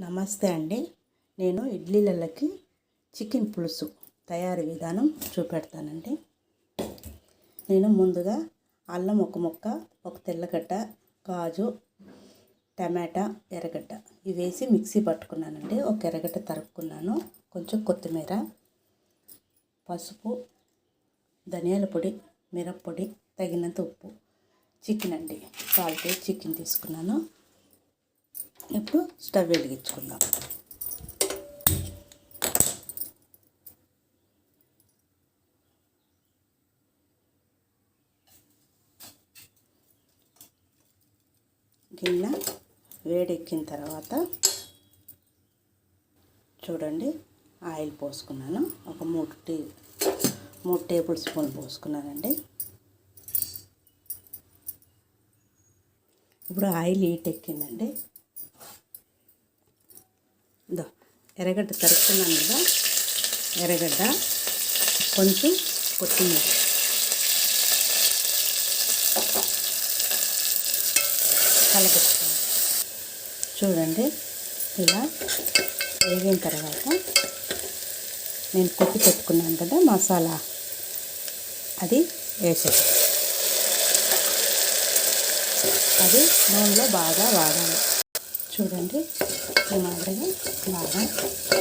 నమస్తే అండి. నేను ఇడ్లీలకి చికెన్ పులుసు తయారీ విధానం చూపెడతానండి. నేను ముందుగా అల్లం ఒక ముక్క ఒక తెల్లగడ్డ కాజు టమాటా ఎర్రగడ్డ ఇవి వేసి మిక్సీ పట్టుకున్నానండి. ఒక ఎర్రగడ్డ తరుక్కున్నాను కొంచెం కొత్తిమీర పసుపు ధనియాల పొడి మిరప్పొడి తగినంత ఉప్పు చికెన్ అండి. సాల్ట్ చికెన్ తీసుకున్నాను. ఇప్పుడు స్టవ్ వెలిగించుకుందాం. గిన్నె వేడెక్కిన తర్వాత చూడండి ఆయిల్ పోసుకున్నాను. ఒక మూడు టీ మూడు టేబుల్ స్పూన్ పోసుకున్నానండి. ఇప్పుడు ఆయిల్ హీట్ ఎక్కిందండి. ఇదో ఎర్రగడ్డ తరుక్కున్నాను కదా ఎర్రగడ్డ కొంచెం కొత్తిమీర. కలపెట్టుకోండి చూడండి ఇలా వేగిన తర్వాత నేను కొట్టి పెట్టుకున్నాను కదా మసాలా అది వేసేది అది నూనెలో బాగా వాడాలి. చూడండి. ఈ మాదిరిగా బాగా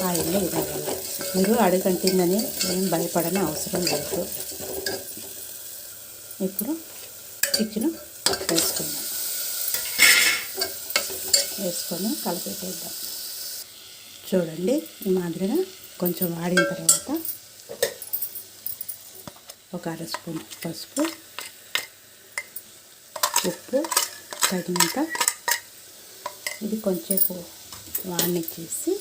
ఆయిల్లో ఇవ్వాలి. మీరు అడుగంటిందని ఏం భయపడని అవసరం లేదు. ఇప్పుడు చికెన్ వేసుకుందాం. వేసుకొని కలిపెట్టేద్దాం చూడండి ఈ మాదిరిగా కొంచెం వాడిన తర్వాత ఒక అర స్పూన్ పసుపు ఉప్పు తగినంత ఇది కొంచెంసేపు వాడినిచ్చేసి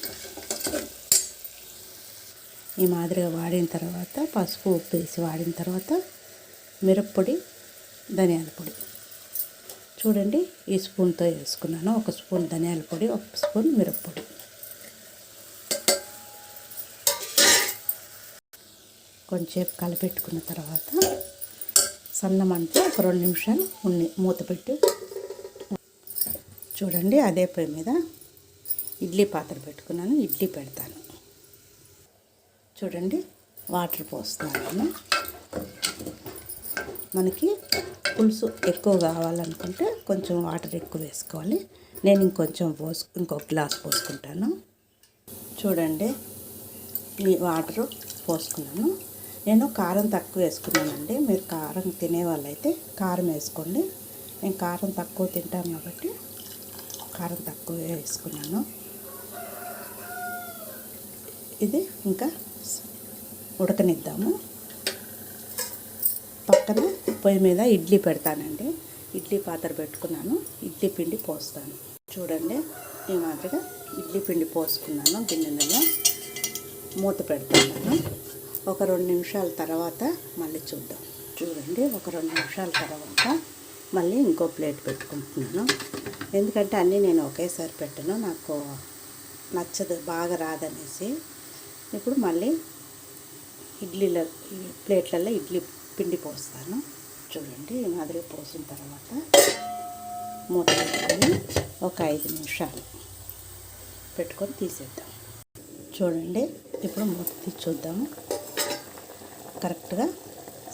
ఈ మాదిరిగా వాడిన తర్వాత పసుపు ఉప్పు వేసి వాడిన తర్వాత మిరప్పొడి ధనియాల పొడి. చూడండి ఈ స్పూన్తో వేసుకున్నాను. ఒక స్పూన్ ధనియాల పొడి ఒక స్పూన్ మిరప్పొడి. కొంచెంసేపు కలిపెట్టుకున్న తర్వాత సన్నమంట ఒక రెండు నిమిషాలు ఉన్ని మూత పెట్టి చూడండి అదే పొయ్యి మీద ఇడ్లీ పాత్ర పెట్టుకున్నాను ఇడ్లీ పెడతాను. చూడండి వాటర్ పోస్తాను మనకి పులుసు ఎక్కువ కావాలనుకుంటే కొంచెం వాటర్ ఎక్కువ వేసుకోవాలి. నేను ఇంకొంచెం పోసు ఇంకొక గ్లాస్ పోసుకుంటాను. చూడండి ఈ వాటరు పోసుకున్నాను. నేను కారం తక్కువ వేసుకున్నానండి. మీరు కారం తినే వాళ్ళైతే కారం వేసుకోండి. నేను కారం తక్కువ తింటాను కాబట్టి కారం తక్కువ వేసుకున్నాను. ఇది ఇంకా ఉడకనిద్దాము. పక్కన పొయ్యి మీద ఇడ్లీ పెడతానండి. ఇడ్లీ పాత్ర పెట్టుకున్నాను. ఇడ్లీ పిండి పోస్తాను. చూడండి ఈ మాదిరిగా ఇడ్లీ పిండి పోసుకున్నాను గిన్నెలలో. మూత పెడుతున్నాను ఒక రెండు నిమిషాల తర్వాత మళ్ళీ చూద్దాం. చూడండి ఒక రెండు నిమిషాల తర్వాత మళ్ళీ ఇంకో ప్లేట్ పెట్టుకుంటున్నాను. ఎందుకంటే అన్నీ నేను ఒకేసారి పెట్టను నాకు నచ్చదు బాగా రాదనేసి. ఇప్పుడు మళ్ళీ ఇడ్లీల ప్లేట్లలో ఇడ్లీ పిండి పోస్తాను. చూడండి ఈ మాదిరి పోసిన తర్వాత మూత పెట్టుకొని ఒక ఐదు నిమిషాలు పెట్టుకొని తీసేద్దాం. చూడండి ఇప్పుడు మూత తీసి చూద్దాము. కరెక్ట్గా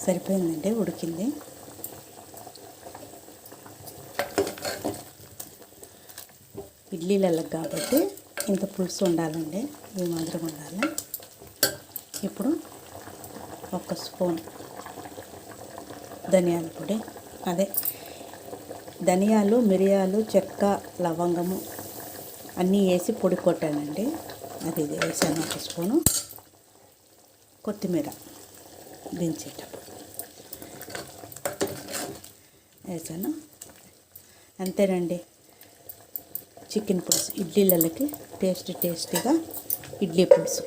సరిపోయిందండి ఉడికింది. ఇడ్లీలకు కాబట్టి ఇంత పులుసు ఉండాలండి. ఈ మాదిరిగా ఉండాలి. ఇప్పుడు ఒక స్పూన్ ధనియాల పొడి. అదే ధనియాలు మిరియాలు చెక్క లవంగము అన్నీ వేసి పొడి కొట్టానండి అది ఇది వేసాను ఒక స్పూను. కొత్తిమీర దించేటప్పుడు వేసాను. అంతేనండి. చికెన్ పులుసు. ఇడ్లీలకి టేస్ట్ టేస్టీగా ఇడ్లీ పులుసు.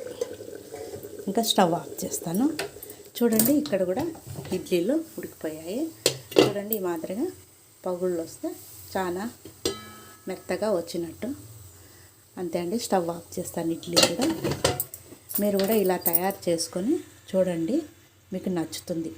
ఇంకా స్టవ్ ఆఫ్ చేస్తాను. చూడండి ఇక్కడ కూడా ఇడ్లీలు ఉడికిపోయాయి. చూడండి ఈ మాదిరిగా పగుళ్ళు వస్తే చాలా మెత్తగా వచ్చినట్టు. అంతే అండి స్టవ్ ఆఫ్ చేస్తాను ఇడ్లీ కూడా. మీరు కూడా ఇలా తయారు చేసుకొని చూడండి మీకు నచ్చుతుంది.